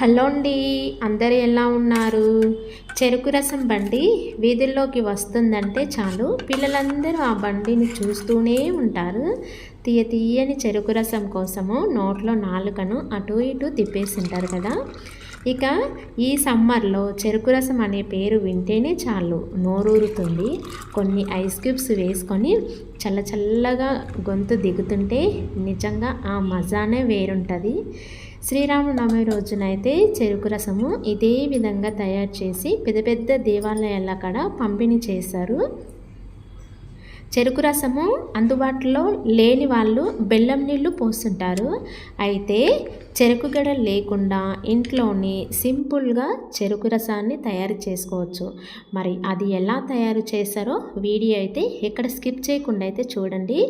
Hello అండి అందరు ఎలా ఉన్నారు? చెరుకు రసం బండి వీధుల్లోకి వస్తుందంటే చాలు. పిల్లలందరూ ఆ బండిని చూస్తూనే ఉంటారు. తీయ తీయని చెరుకు రసం కోసము నోట్లో నాలుకను అటు ఇటు తిప్పేసింటారు కదా. ఇక ఈ సమ్మర్లో చెరుకు రసం అనే పేరు వింటేనే చాలు నోరూరుతుంది. కొన్ని ఐస్ క్యూబ్స్ వేసుకొని చల్ల చల్లగా గొంతు దిగుతుంటే నిజంగా ఆ మజానే వేరుంటుంది. శ్రీరామనవమి రోజునైతే చెరుకు రసము ఇదే విధంగా తయారు చేసి పెద్ద పెద్ద దేవాలయాల కాడ పంపిణీ చేశారు. చెరుకు రసము అందుబాటులో లేని వాళ్ళు బెల్లం నీళ్ళు పోస్తుంటారు. అయితే చెరుకు గడ లేకుండా ఇంట్లోని సింపుల్గా చెరుకు రసాన్ని తయారు చేసుకోవచ్చు. మరి అది ఎలా తయారు చేశారో వీడియో అయితే ఇక్కడ స్కిప్ చేయకుండా అయితే చూడండి.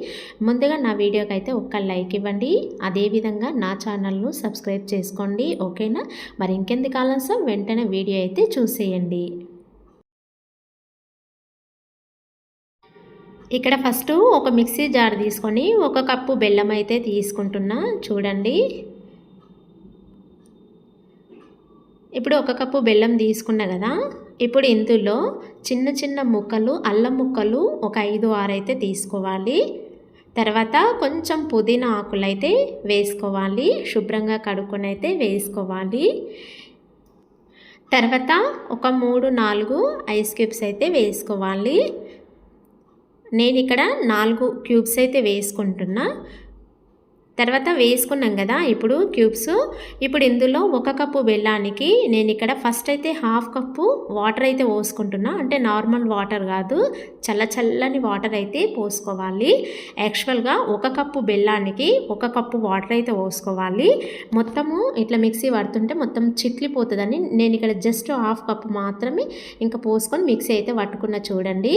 ముందుగా నా వీడియోకి అయితే ఒక్క లైక్ ఇవ్వండి. అదేవిధంగా నా ఛానల్ను సబ్స్క్రైబ్ చేసుకోండి. ఓకేనా? మరి ఇంకెందుకు ఆలస్యం? వెంటనే వీడియో అయితే చూసేయండి. ఇక్కడ ఫస్ట్ ఒక మిక్సీ జార్ తీసుకొని ఒక కప్పు బెల్లం అయితే తీసుకుంటున్నా. చూడండి. ఇప్పుడు ఒక కప్పు బెల్లం తీసుకున్నా కదా ఇప్పుడు ఇందులో చిన్న చిన్న ముక్కలు అల్లం ముక్కలు ఒక ఐదు ఆరు అయితే తీసుకోవాలి. తర్వాత కొంచెం పుదీనా ఆకులు అయితే వేసుకోవాలి. శుభ్రంగా కడుక్కొని అయితే వేసుకోవాలి. తర్వాత ఒక మూడు నాలుగు ఐస్ క్యూబ్స్ అయితే వేసుకోవాలి. నేను ఇక్కడ నాలుగు క్యూబ్స్ అయితే వేసుకుంటున్నా. తర్వాత వేసుకున్నాం కదా ఇప్పుడు క్యూబ్స్ ఇప్పుడు ఇందులో ఒక కప్పు బెల్లానికి నేను ఇక్కడ ఫస్ట్ అయితే హాఫ్ కప్పు వాటర్ అయితే పోసుకుంటున్నా. అంటే నార్మల్ వాటర్ కాదు చల్ల చల్లని వాటర్ అయితే పోసుకోవాలి. యాక్చువల్గా ఒక కప్పు బెల్లానికి ఒక కప్పు వాటర్ అయితే పోసుకోవాలి. మొత్తము ఇట్లా మిక్సీ పడుతుంటే మొత్తం చిట్లిపోతుందని నేను ఇక్కడ జస్ట్ హాఫ్ కప్పు మాత్రమే ఇంకా పోసుకొని మిక్సీ అయితే పట్టుకున్న చూడండి.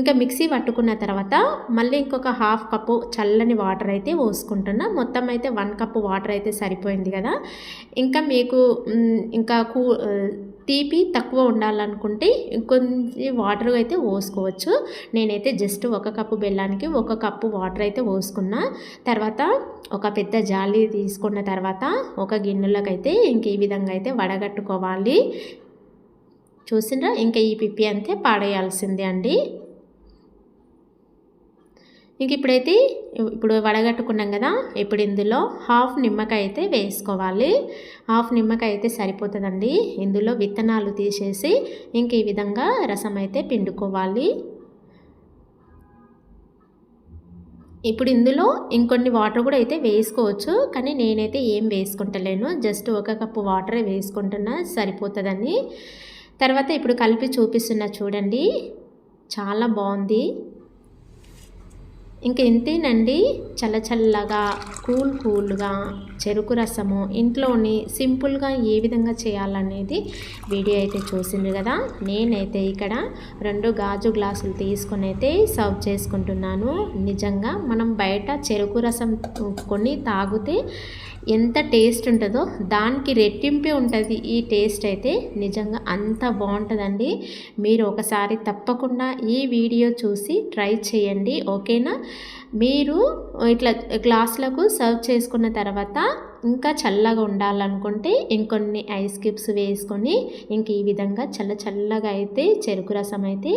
ఇంకా మిక్సీ పట్టుకున్న తర్వాత మళ్ళీ ఇంకొక హాఫ్ కప్పు చల్లని వాటర్ అయితే పోసుకుంటున్నా. మొత్తం అయితే వన్ కప్ వాటర్ అయితే సరిపోయింది కదా. ఇంకా మీకు ఇంకా కూ తీపి తక్కువ ఉండాలనుకుంటే ఇంకొంచెం వాటర్ అయితే పోసుకోవచ్చు. నేనైతే జస్ట్ ఒక కప్పు బెల్లానికి ఒక కప్పు వాటర్ అయితే పోసుకున్నా. తర్వాత ఒక పెద్ద జాలి తీసుకున్న తర్వాత ఒక గిన్నెలకైతే ఇంక ఈ విధంగా అయితే వడగట్టుకోవాలి. చూసినరా? ఇంకా ఈ పిప్పి అంతే పాడేయాల్సిందే అండి. ఇంక ఇప్పుడైతే ఇప్పుడు వడగట్టుకున్నాం కదా ఇప్పుడు ఇందులో హాఫ్ నిమ్మకాయ అయితే వేసుకోవాలి. హాఫ్ నిమ్మకాయ అయితే సరిపోతుందండి. ఇందులో విత్తనాలు తీసేసి ఇంక ఈ విధంగా రసం అయితే పిండుకోవాలి. ఇప్పుడు ఇందులో ఇంకొన్ని వాటర్ కూడా అయితే వేసుకోవచ్చు కానీ నేనైతే ఏం వేసుకుంటలేను. జస్ట్ ఒక కప్పు వాటరే వేసుకుంటున్నా సరిపోతుందని. తర్వాత ఇప్పుడు కలిపి చూపిస్తున్నా చూడండి. చాలా బాగుంది. ఇంక ఇంతేనండి. చల్లచల్లగా కూల్ కూల్గా చెరుకు రసము ఇంట్లోని సింపుల్గా ఏ విధంగా చేయాలనేది వీడియో అయితే చూసింది కదా. నేనైతే ఇక్కడ రెండు గాజు గ్లాసులు తీసుకొని అయితే సర్వ్ చేసుకుంటున్నాను. నిజంగా మనం బయట చెరుకు రసం కొని తాగితే ఎంత టేస్ట్ ఉంటుందో దానికి రెట్టింపే ఉంటుంది ఈ టేస్ట్ అయితే. నిజంగా అంత బాగుంటుందండి. మీరు ఒకసారి తప్పకుండా ఈ వీడియో చూసి ట్రై చేయండి. ఓకేనా? మీరు ఇట్లా గ్లాసులకు సర్వ్ చేసుకున్న తర్వాత ఇంకా చల్లగా ఉండాలనుకుంటే ఇంకొన్ని ఐస్ క్యూబ్స్ వేసుకొని ఇంక ఈ విధంగా చల్ల చల్లగా అయితే చెరుకు రసం అయితే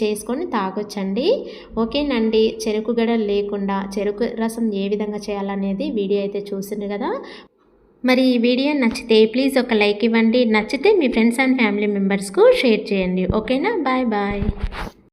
చేసుకొని తాగొచ్చండి. ఓకేనండి. చెరుకు గడ లేకుండా చెరుకు రసం ఏ విధంగా చేయాలనేది వీడియో అయితే చూసింది కదా. మరి ఈ వీడియో నచ్చితే ప్లీజ్ ఒక లైక్ ఇవ్వండి. నచ్చితే మీ ఫ్రెండ్స్ అండ్ ఫ్యామిలీ మెంబర్స్కు షేర్ చేయండి. ఓకేనా? Bye bye.